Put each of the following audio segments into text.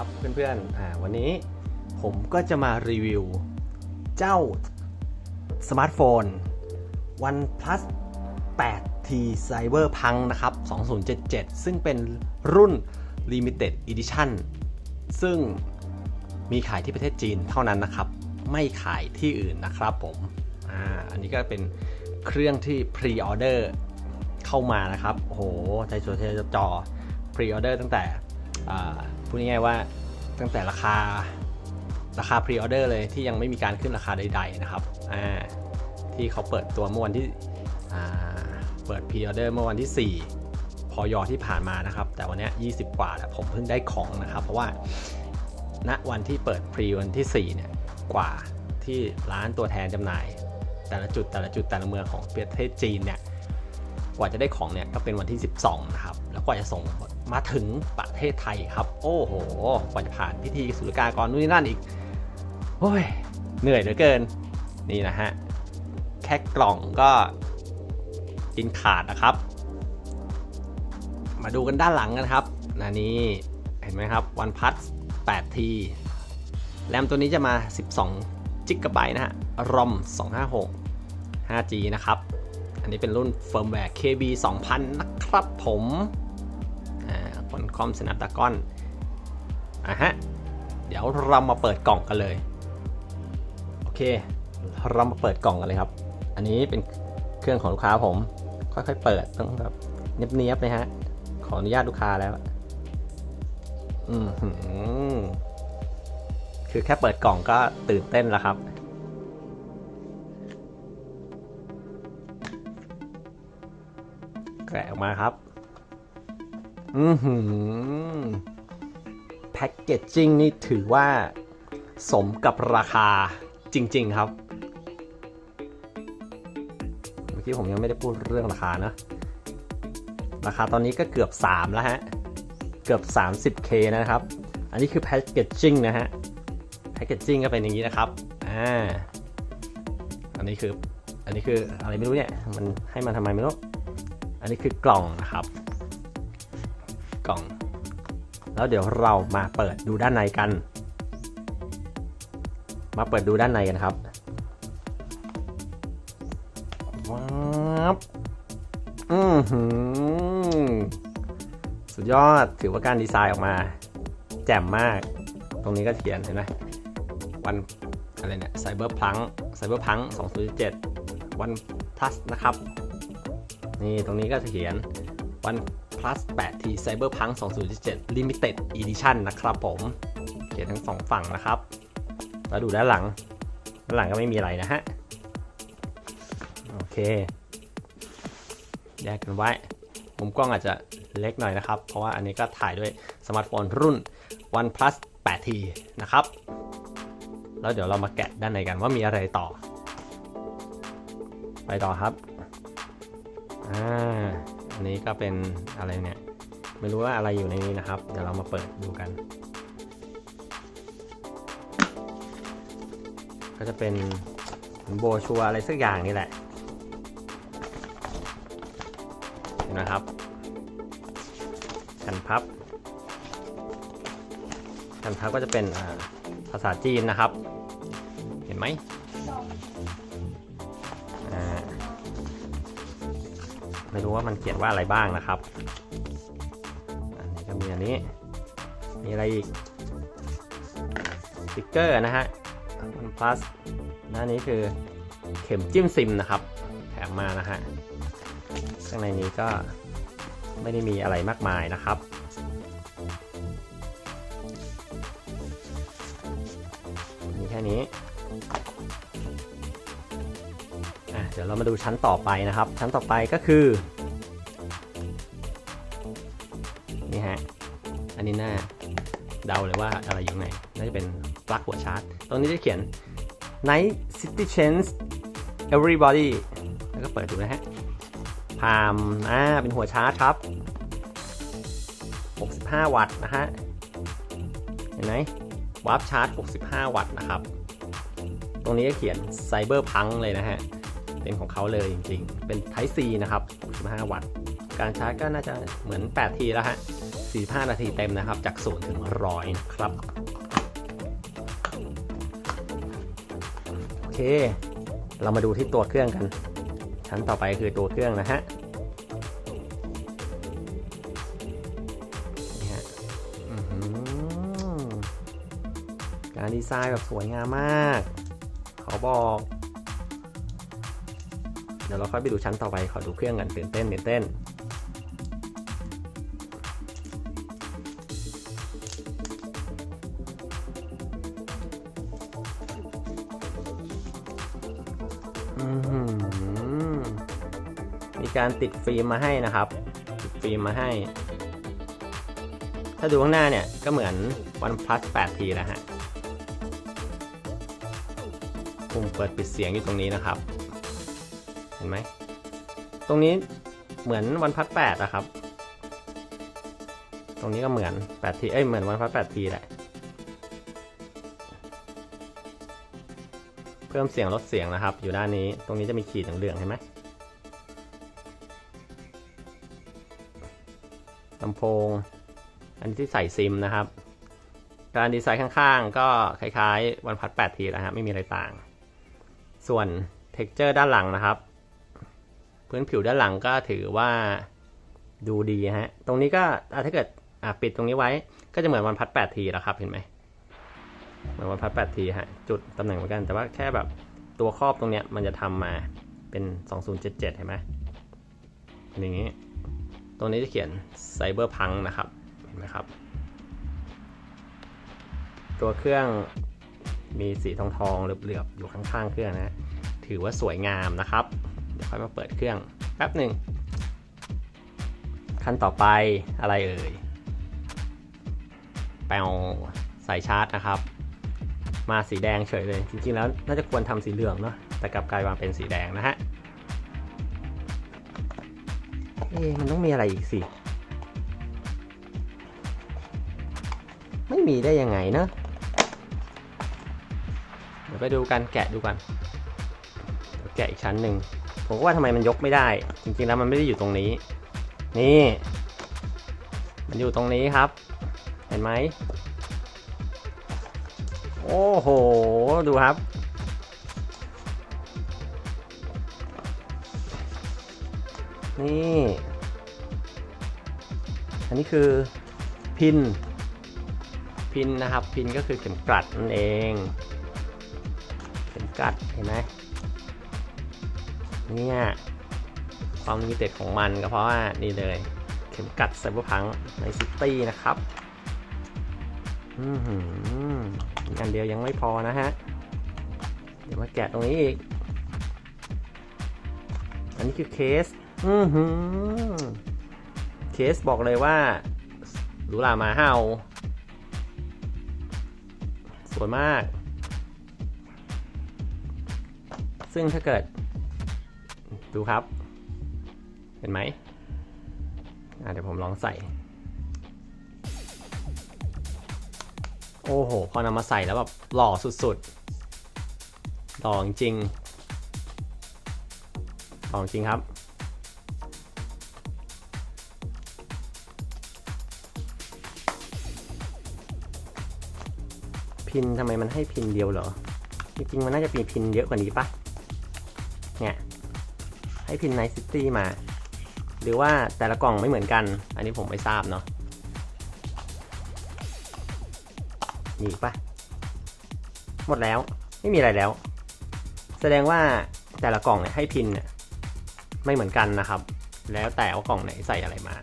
ครับเพื่อนๆอ่าวันนี้ผมก็จะมารีวิว เจ้าสมาร์ทโฟน OnePlus 8T Cyberpunk นะครับ 2077 ซึ่งเป็นรุ่น Limited Edition ซึ่งมีขายที่ประเทศจีนเท่านั้นนะครับ ไม่ขายที่อื่นนะครับผมอ่าอันนี้ก็เป็นเครื่องที่ Pre-order เข้ามานะครับ โอ้โหใจสวยใจจอ Pre-order ตั้งแต่ พูดง่ายๆว่าตั้งแต่ราคาราคา Pre-order เลยที่ยังไม่มีการขึ้นราคาใด ๆ นะครับอ่าที่เขาเปิดตัวเมื่อวันที่อ่าเปิด Pre-order เมื่อวันที่ 4 พอยอที่ผ่านมานะครับ แต่วันนี้ย20 กว่าแล้วผมเพิ่งได้ของนะครับ เพราะว่าณวันที่เปิดพรีวันที่ 4 เนี่ยกว่าที่ร้านตัวแทนจำหน่าย แต่ละจุดแต่ละจุดแต่ละเมืองของประเทศจีนเนี่ยกว่าจะได้ของเนี่ยก็เป็นวันที่ 12 นะครับ แล้วกว่าจะส่ง มาถึงประเทศไทยครับ โอ้โหกว่าจะผ่านพิธีศุลกากรนู่นนี่นั่นอีกโอ้ยเหนื่อยเหลือเกิน นี่นะฮะ แค่กล่องก็กินขาดนะครับ มาดูกันด้านหลังกันครับนะนี่เห็นไหมครับ OnePlus 8T แรมตัวนี้จะมา 12 g b นะฮะ ROM 256 5G นะครับ อันนี้เป็นรุ่น firmware KB 2000 นะครับผมอ่าผลคอม Snapdragon อะฮะ เดี๋ยวเรามาเปิดกล่องกันเลย โอเค เรามาเปิดกล่องกันเลยครับ อันนี้เป็นเครื่องของลูกค้าผม ค่อยๆเปิดต้องแบบเนียบๆเลยฮะ ขออนุญาตลูกค้าแล้ว อืมหือคือแค่เปิดกล่องก็ตื่นเต้นแล้วครับแกะออกมาครับ อือหือแพ็กเกจจิ้งนี่ถือว่าสมกับราคาจริง ๆ ครับ เมื่อกี้ผมยังไม่ได้พูดเรื่องราคานะ ราคาตอนนี้ก็เกือบ 3 แล้วฮะ เกือบ 30k นะครับ อันนี้คือแพ c เกจจิ้งนะฮะ แพ c เกจจิ้งก็เป็นอย่างนี้นะครับ อ่า อันนี้คือ อันนี้คืออะไรไม่รู้เนี่ย มันให้มันทำไมไม่รู้ อันนี้คือกล่องนะครับ ล่อง แล้วเดี๋ยวเรามาเปิดดูด้านในกัน มาเปิดดูด้านในกันครับว้าวอือหือสุดยอดถือว่าการดีไซน์ออกมา แจ่มมาก ตรงนี้ก็เขียนเห็นไหมวันอะไรเนี่ยไซเบอร์พังไซเบอร์พัง2007วัน plus นะครับ นี่ตรงนี้ก็จะเขียนวัน plus 8 t cyberpunk 2017 limited edition นะครับผมเขียนทั้งสองฝั่งนะครับแล้วดูด้านหลัง ด้านหลังก็ไม่มีอะไรนะฮะ โอเค แยกกันไว้ มุมกล้องอาจจะเล็กหน่อยนะครับ เพราะว่าอันนี้ก็ถ่ายด้วยสมาร์ทโฟนรุ่น OnePlus 8T นะครับ แล้วเดี๋ยวเรามาแกะด้านในกันว่ามีอะไรต่อ ไปต่อครับ อ่า อันนี้ก็เป็นอะไรเนี่ย ไม่รู้ว่าอะไรอยู่ในนี้นะครับ เดี๋ยวเรามาเปิดดูกัน ก็จะเป็นโบชัวอะไรสักอย่างนี่แหละเห็นไหมครับแผ่นพับแผ่นพับก็จะเป็นภาษาจีนนะครับ เห็นไหม ไม่รู้ว่ามันเขียนว่าอะไรบ้างนะครับ อันนี้ก็มีอันนี้ มีอะไรอีกสติกเกอร์นะฮะ OnePlus หน้านี้คือเข็มจิ้มซิมนะครับ แถมมานะฮะ ข้างในนี้ก็ไม่ได้มีอะไรมากมายนะครับมีแค่นี้ เรามาดูชั้นต่อไปนะครับ ชั้นต่อไปก็คือนี่ฮะอันนี้น่าเดาเลยว่าอะไรอยู่ข้างในน่าจะเป็นปลั๊กหัวชาร์จ ตรงนี้จะเขียน Night City Change Everybody แล้วก็เปิดดูนะฮะพามอ่าเป็นหัวชาร์จครับ 65 วัตต์นะฮะ เห็นไหมวาร์ปชาร์จ 65 วัตต์นะครับ ตรงนี้ก็เขียน Cyber Punk เลยนะฮะ เป็นของเขาเลยจริงๆ เป็น Type C นะครับ 65 วัตต์ การชาร์จก็น่าจะเหมือน 8T แล้วฮะ 45 นาทีเต็มนะครับ จาก 0 ถึง 100 นะครับ โอเค เรามาดูที่ตัวเครื่องกัน ชั้นต่อไปคือตัวเครื่องนะฮะการดีไซน์แบบสวยงามมากขอบอก ดี๋ยวเราค่อยไปดูชั้นต่อไป ขอดูเครื่องกันตื่นเต้นตื่นเต้น มีการติดฟิล์มมาให้นะครับ ติดฟิล์มมาให้ ถ้าดูข้างหน้าเนี่ย ก็เหมือน OnePlus 8T แล้วฮะปุ่มเปิดปิดเสียงอยู่ตรงนี้นะครับ เห็นไหม ตรงนี้เหมือน OnePlus 8นะครับ ตรงนี้ก็เหมือน 8T เอ้ยเหมือน OnePlus 8T แหละ เพิ่มเสียงลดเสียงนะครับ อยู่ด้านนี้ ตรงนี้จะมีขีดเหลืองๆเห็นไหมลำโพง อันนี้ที่ใส่ซิมนะครับ การดีไซน์ข้างๆ ก็คล้ายๆ วันพัด8ทีแล้วฮะไม่มีอะไรต่าง ส่วน t e x t อร์ด้านหลังนะครับ พื้นผิวด้านหลังก็ถือว่าดูดีฮะ ตรงนี้ก็ถ้าเกิดปิดตรงนี้ไว้ ก็จะเหมือนวันพัด 8 ทีแล้วครับ เห็นไหมเหมือนวันพัด 8 ทีฮะ จุดตำแหน่งเหมือนกัน แต่ว่าแค่แบบตัวครอบตรงเนี้ยมันจะทำมาเป็น 2077 เห็นไหมเป็นอย่างนี้ ตรงนี้จะเขียนไซเบอร์พังนะครับ เห็นไหมครับ ตัวเครื่องมีสีทองทองเหลือบๆอยู่ข้างๆ เครื่องนะ ถือว่าสวยงามนะครับ ดี๋ยวค่อยมาเปิดเครื่องแป๊บหนึ่งขั้นต่อไปอะไรเอ่ยแปลสายชาร์จนะครับ มาสีแดงเฉยเลย จริงๆแล้วน่าจะควรทำสีเหลืองเนาะแต่กลับกลายมาเป็นสีแดงนะฮะเอ๊มันต้องมีอะไรอีกสิ ไม่มีได้ยังไงเนอะเดี๋ยวไปดูกันแกะดูกัน แกะอีกชั้นหนึ่ง ผมก็ว่าทำไมมันยกไม่ได้ จริงๆแล้วมันไม่ได้อยู่ตรงนี้ นี่ มันอยู่ตรงนี้ครับ เห็นไหมโอ้โห ดูครับ นี่ อันนี้คือพิน พินนะครับ พินก็คือเข็มกลัดนั่นเอง เข็มกลัดเห็นไหม เนี่ยความลิมิเต็ดของมันก็เพราะว่านี่เลย เข็มกัดไซเบอร์พังในซิตี้นะครับอือหืออีกอันเดียวยังไม่พอนะฮะ เดี๋ยวมาแกะตรงนี้อีก อันนี้คือเคส อือหือ เคสบอกเลยว่าหรูหรามาเฮาสวยมาก ซึ่งถ้าเกิด ดูครับ เห็นไหมเดี๋ยวผมลองใส่ โอ้โห พอนำมาใส่แล้วแบบหล่อสุดๆหล่อจริงหล่อจริงครับพินทำไมมันให้พินเดียวเหรอ จริงๆ มันน่าจะมีพินเยอะกว่านี้ปะเนี่ย ให้พินไนซิตี้มา หรือว่าแต่ละกล่องไม่เหมือนกัน อันนี้ผมไม่ทราบเนาะมีปะหมดแล้วไม่มีอะไรแล้ว แสดงว่าแต่ละกล่องเนี่ยให้พินเนี่ยไม่เหมือนกันนะครับ แล้วแต่ว่ากล่องไหนใส่อะไรมา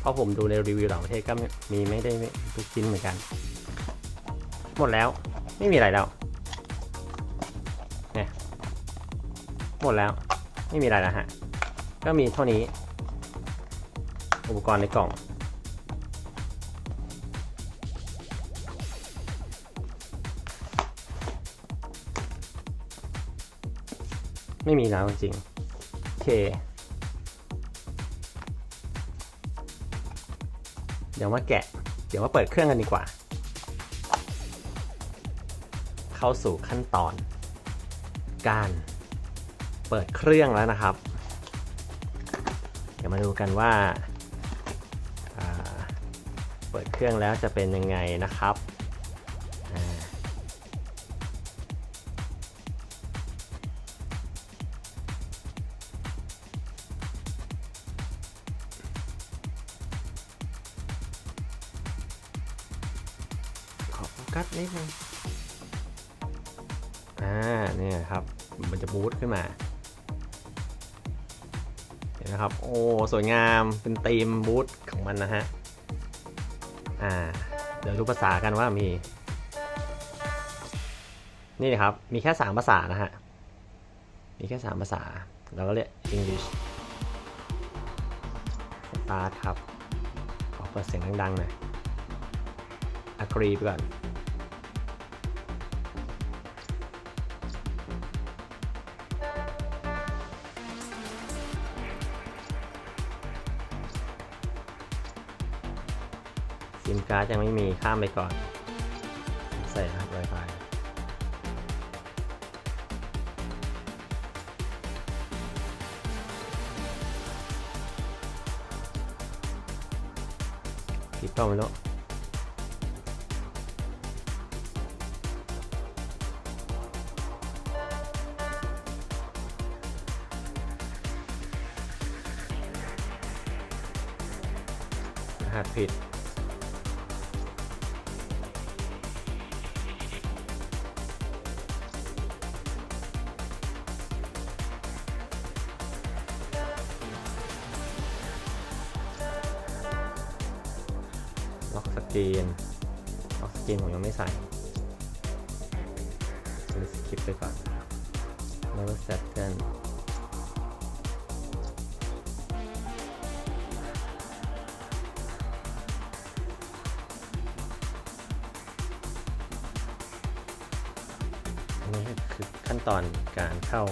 เพราะผมดูในรีวิวต่างประเทศก็มีไม่ได้ทุกชิ้นเหมือนกัน หมดแล้วไม่มีอะไรแล้วเนี่ยหมดแล้ว ไม่มีอะไรแล้วฮะ ก็มีเท่านี้ อุปกรณ์ในกล่อง ไม่มีแล้วจริงโอเค เดี๋ยวมาแกะ เดี๋ยวมาเปิดเครื่องกันดีกว่า เข้าสู่ขั้นตอน การ เปิดเครื่องแล้วนะครับ เดี๋ยวมาดูกันว่าาเปิดเครื่องแล้วจะเป็นยังไงนะครับ ห็นนะครับ โอ้ สวยงาม เป็นธีมบูธของมันนะฮะ อ่า เดี๋ยวดูภาษากันว่ามี นี่นะครับ มีแค่3ภาษานะฮะ มีแค่3ภาษา เราก็เรียก English Start ครับ ขอเปิดเสียงดังๆหน่อย Agree ไปก่อน ซิมการ์ดยังไม่มีข้ามไปก่อน ใส่ครับ Wi-Fi ผิดเปล่าไม่รู้รหัสผิด ล็อกสกินล็อกสกรีนผมยังไม่ใส่ซื้อสคริปไปก่อนแล้วก็เซตกันอันนี้คือขั้นตอนการเข้า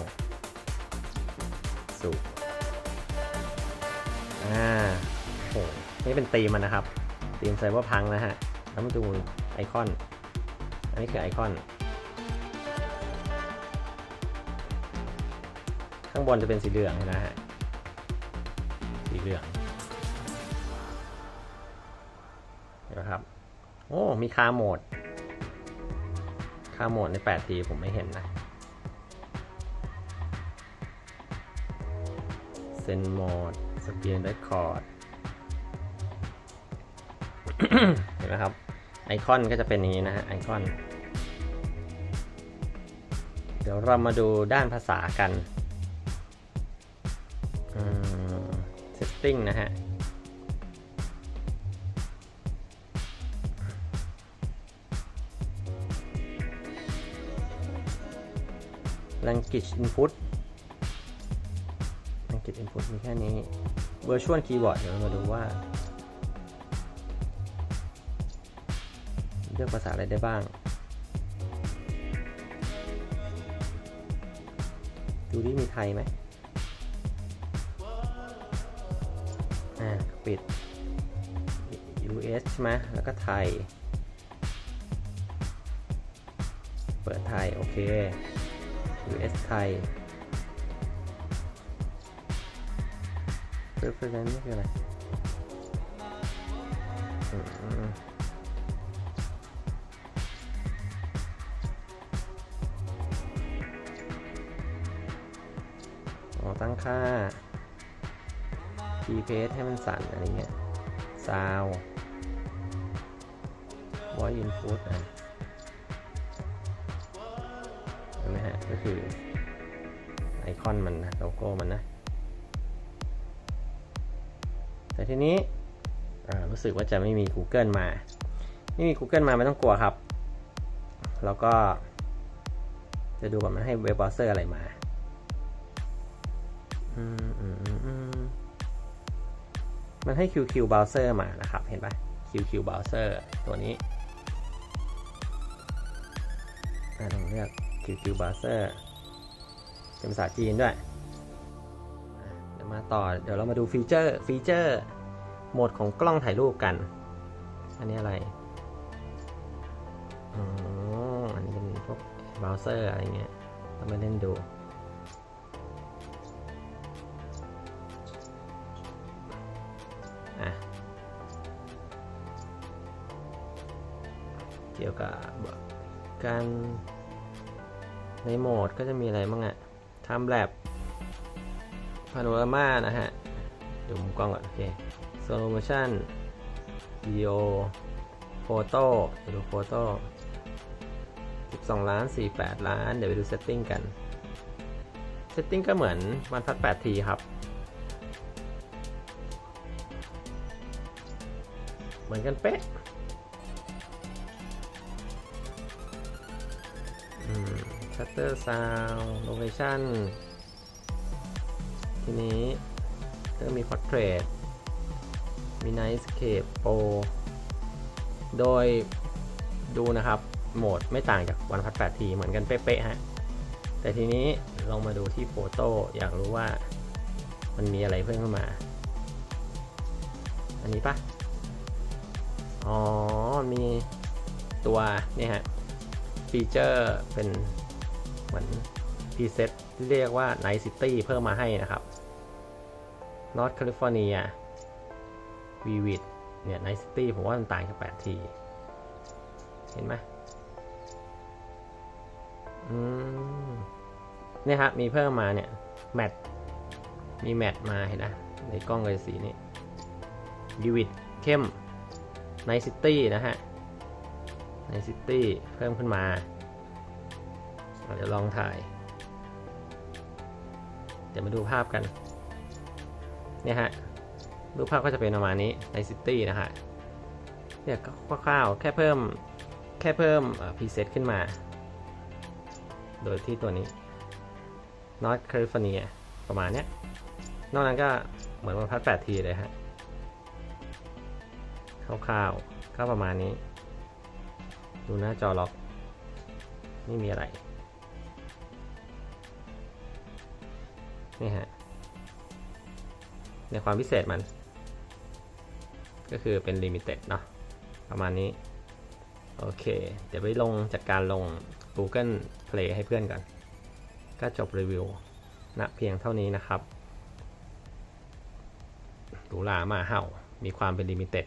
สู่อ่าโอ้นี่เป็นตีมันนะครับ ตีมไซเบอร์พังนะฮะ แล้วมาดูไอคอน อันนี้คือไอคอน ข้างบนจะเป็นสีเหลืองนะฮะ สีเหลืองนะครับ โอ้ มีคาโหมด คาโหมดใน 8 ทีผมไม่เห็นนะ เซนโหมดสกรียนเรคคอร์ด เห็นไหมครับ ไอคอนก็จะเป็นอย่างนี้นะฮะไอคอน เดี๋ยวเรามาดูด้านภาษากันเซตติ้งนะฮะ language input language input มีแค่นี้ virtual keyboard เดี๋ยวเรามาดูว่า ลือกภาษาอะไรได้บ้าง ดูดิมีไทยไหมอ่าปิด US ใช่ไหมแล้วก็ไทย เปิดไทย โอเค US ไทย Preference นี่คืออะไร ตั้งค่า p p a c e ให้มันสั่นอะไรเงี้ย sound voice input อะเห็นไหมฮะ ก็คือไอคอนมันนะโลโก้มันนะ แต่ทีนี้รู้สึกว่าจะไม่มี Google มา ไม่มี Google มาไม่ต้องกลัวครับ แล้วก็จะดูว่ามันให้เว็บเบราว์เซอร์อะไรมา มันให้ QQ Browser มานะครับ เห็นปะ QQ Browser ตัวนี้อ่าลองเลือก QQ Browser เป็นภาษาจีนด้วย เดี๋ยวมาต่อ เดี๋ยวเรามาดูฟีเจอร์ ฟีเจอร์ โหมดของกล้องถ่ายรูปกัน อันนี้อะไร อ๋อ อันนี้เป็นพวกเบราว์เซอร์อะไรเงี้ยเรามาเล่นดู กับการในโหมดก็จะมีอะไรบ้างอะทำแลบพาโนรามานะฮะดูมุมกล้องก่อน โอเคโซโลโมชั่นวิดีโอโฟโต้เดี๋ยวดูโฟโต้12 ล้าน 48 ล้าน เดี๋ยวไปดูเซตติ้งกัน เซตติ้งก็เหมือนวันพัด8ทีครับ เหมือนกันเป๊ะ ชัตเตอร์ซาวโลเคชั่นทีนี้ก็มีพอร์เทรตมีไนท์สเคปโปโดยดูนะครับ โหมดไม่ต่างจากวันพัด8ทีเหมือนกันเป๊ะๆฮะ แต่ทีนี้ลองมาดูที่โฟโต้อยากรู้ว่ามันมีอะไรเพิ่มขึ้นมา อันนี้ปะอ๋อ มีตัวนี่ฮะ ฟีเจอร์เป็นเหมือนพรีเซตที่เรียกว่า Night City เพิ่มมาให้นะครับ North California Vivid เนี่ย Night City ผมว่ามันต่างจาก8ที เห็นไหมอืมเนี่ยครับ มีเพิ่มมาเนี่ย แมท มีแมทมาเห็นนะ ในกล้องเลยสีนี้ Vivid เข้ม Night City นะฮะ ในซิตี้เพิ่มขึ้นมาเราจะลองถ่าย เดี๋ยวมาดูภาพกัน เนี่ยฮะ รูปภาพก็จะเป็นประมาณนี้ในซิตี้นะฮะเนี่ยคร่าวๆแค่เพิ่มแค่เพิ่มพรีเซตขึ้นมา โดยที่ตัวนี้ North California ประมาณเนี้ย นอกนั้นก็เหมือนวันพัด8ทีเลยฮะคร่าวๆก็ประมาณนี้ ดูหน้าจอล็อก ไม่มีอะไร นี่ฮะ ในความพิเศษมัน ก็คือเป็นลิมิเต็ดเนาะ ประมาณนี้ โอเค เดี๋ยวไปลงจัดการลง Google Play ให้เพื่อนก่อน ก็จบรีวิวณเพียงเท่านี้นะครับหรูหรามาเห่า มีความเป็นลิมิเต็ด